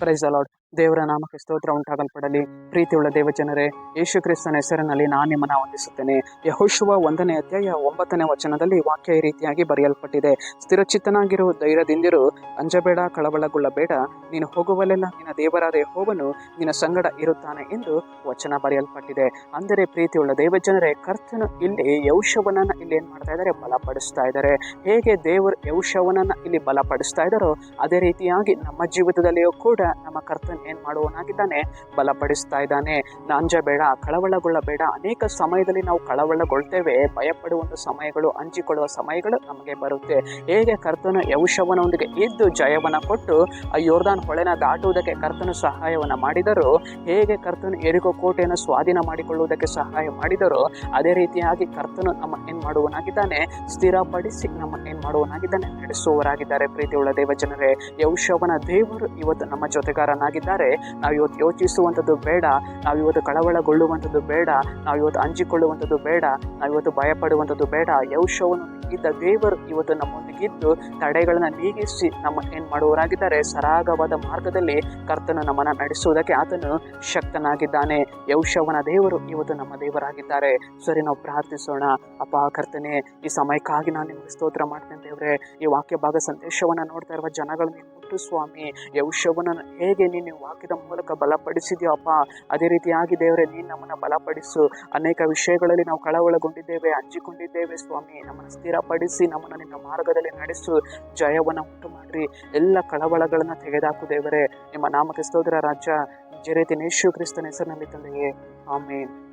Prize allot ದೇವರ ನಾಮಕ ಸ್ತೋತ್ರ ಉಂಟಾಗಲ್ಪಡಲಿ. ಪ್ರೀತಿಯುಳ್ಳ ದೇವಜನರೇ ಯೇಸು ಕ್ರಿಸ್ತನ ಹೆಸರಿನಲ್ಲಿ ನಾನು ನಿಮ್ಮನ್ನ ವಂದಿಸುತ್ತೇನೆ. ಯಹೋಶುವ ಒಂದನೇ ಅಧ್ಯಾಯ ಒಂಬತ್ತನೇ ವಚನದಲ್ಲಿ ವಾಕ್ಯ ಈ ರೀತಿಯಾಗಿ ಬರೆಯಲ್ಪಟ್ಟಿದೆ. ಸ್ಥಿರಚಿತ್ತನಾಗಿರು ಧೈರ್ಯದಿಂದಿರು, ಅಂಜಬೇಡ ಕಳವಳಗೊಳ್ಳಬೇಡ ನೀನು ಹೋಗುವಲ್ಲೆಲ್ಲ ನಿನ್ನ ದೇವರಾದ ಹೋವನು ನಿನ್ನ ಸಂಗಡ ಇರುತ್ತಾನೆ ಎಂದು ವಚನ ಬರೆಯಲ್ಪಟ್ಟಿದೆ. ಅಂದರೆ ಪ್ರೀತಿಯುಳ್ಳ ದೇವಜನರೇ, ಕರ್ತನು ಇಲ್ಲಿ ಯೌಶವನನ್ನ ಇಲ್ಲಿ ಏನ್ ಮಾಡ್ತಾ ಇದ್ದಾರೆ? ಬಲಪಡಿಸ್ತಾ ಇದ್ದಾರೆ. ಹೇಗೆ ದೇವರು ಯೌಶವನನ್ನ ಇಲ್ಲಿ ಬಲಪಡಿಸ್ತಾ ಇದ್ದಾರೋ, ಅದೇ ರೀತಿಯಾಗಿ ನಮ್ಮ ಜೀವಿತದಲ್ಲಿಯೂ ಕೂಡ ನಮ್ಮ ಕರ್ತನ್ ಏನ್ ಮಾಡುವವನಾಗಿದ್ದಾನೆ ಬಲಪಡಿಸ್ತಾ ಇದ್ದಾನೆ. ನಾಂಜಬೇಡ ಕಳವಳಗೊಳ್ಳಬೇಡ. ಅನೇಕ ಸಮಯದಲ್ಲಿ ನಾವು ಕಳವಳಗೊಳ್ತೇವೆ. ಭಯಪಡುವಂತ ಸಮಯಗಳು ಹಂಚಿಕೊಳ್ಳುವ ಸಮಯಗಳು ನಮಗೆ ಬರುತ್ತೆ. ಹೇಗೆ ಕರ್ತನು ಯೌಶವನೊಂದಿಗೆ ಇದ್ದು ಜಯವನ್ನು ಕೊಟ್ಟು, ಆ ಯೋರ್ದಾನ್ ಹೊಳೆನ ದಾಟುವುದಕ್ಕೆ ಕರ್ತನು ಸಹಾಯವನ್ನು ಮಾಡಿದರು? ಹೇಗೆ ಕರ್ತನು ಎರಿಗೋ ಕೋಟೆಯನ್ನು ಸ್ವಾಧೀನ ಮಾಡಿಕೊಳ್ಳುವುದಕ್ಕೆ ಸಹಾಯ ಮಾಡಿದರೋ? ಅದೇ ರೀತಿಯಾಗಿ ಕರ್ತನು ನಮ್ಮ ಏನು ಮಾಡುವನಾಗಿದ್ದಾನೆ ಸ್ಥಿರಪಡಿಸಿ ನಮ್ಮ ಏನು ಮಾಡುವನಾಗಿದ್ದಾನೆ ನಡೆಸುವವರಾಗಿದ್ದಾರೆ ಪ್ರೀತಿಯುಳ್ಳ ದೇವಜನರೇ. ಯೌಶವನ ದೇವರು ಇವತ್ತು ನಮ್ಮ ಜೊತೆಗಾರನಾಗಿದ್ದಾರೆ ನಾವು ಇವತ್ತು ಯೋಚಿಸುವಂಥದ್ದು ಬೇಡ. ನಾವು ಇವತ್ತು ಕಳವಳಗೊಳ್ಳುವಂಥದ್ದು ಬೇಡ. ನಾವು ಇವತ್ತು ಹಂಚಿಕೊಳ್ಳುವಂಥದ್ದು ಬೇಡ. ನಾವು ಇವತ್ತು ಭಯಪಡುವಂಥದ್ದು ಬೇಡ. ಯೌಶವನ್ನು ಇದ್ದ ದೇವರು ಇವತ್ತು ನಮ್ಮೊಂದಿಗಿದ್ದು ತಡೆಗಳನ್ನು ನೀಗಿಸಿ ನಮ್ಮ ಏನು ಮಾಡುವವರಾಗಿದ್ದಾರೆ? ಸರಾಗವಾದ ಮಾರ್ಗದಲ್ಲಿ ಕರ್ತನು ನಮ್ಮನ್ನು ನಡೆಸುವುದಕ್ಕೆ ಆತನು ಶಕ್ತನಾಗಿದ್ದಾನೆ. ಯೌಶವನ ದೇವರು ಇವತ್ತು ನಮ್ಮ ದೇವರಾಗಿದ್ದಾರೆ. ಸರಿ, ನಾವು ಪ್ರಾರ್ಥಿಸೋಣ. ಅಪ್ಪ, ಕರ್ತನೆ, ಈ ಸಮಯಕ್ಕಾಗಿ ನಾನು ನಿಮಗೆ ಸ್ತೋತ್ರ ಮಾಡ್ತೇನೆ ದೇವರೇ. ಈ ವಾಕ್ಯ ಭಾಗ ಸಂದೇಶವನ್ನು ನೋಡ್ತಾ ಇರುವ ಜನಗಳು ಮುಟ್ಟು ಸ್ವಾಮಿ ಯೌಶವನನ್ನು ಹೇಗೆ ನೀನು ವಾಕ್ಯದ ಮೂಲಕ ಬಲಪಡಿಸಿದೆಯೋ ಅಪ್ಪ ಅದೇ ರೀತಿಯಾಗಿ ದೇವರೇ, ನೀನು ನಮ್ಮನ್ನು ಬಲಪಡಿಸು. ಅನೇಕ ವಿಷಯಗಳಲ್ಲಿ ನಾವು ಕಳವಳಗೊಂಡಿದ್ದೇವೆ, ಹಂಚಿಕೊಂಡಿದ್ದೇವೆ ಸ್ವಾಮಿ. ನಮ್ಮನ್ನು ಸ್ಥಿರಪಡಿಸಿ, ನಮ್ಮನ್ನು ನಿನ್ನ ಮಾರ್ಗದಲ್ಲಿ ನಡೆಸು. ಜಯವನ್ನು ಉಂಟು ಮಾಡಿರಿ ಎಲ್ಲ ಕಳವಳಗಳನ್ನು ತೆಗೆದಾಕು ದೇವರೇ. ನಿಮ್ಮ ನಾಮಕ್ಕೆ ಸ್ತೋತ್ರ ರಾಜ್ಯ ಜೆ ಯೇಸು ಕ್ರಿಸ್ತನ ಹೆಸರಿನಲ್ಲಿ ತಂದೆಯೇ. ಆಮೇನ್.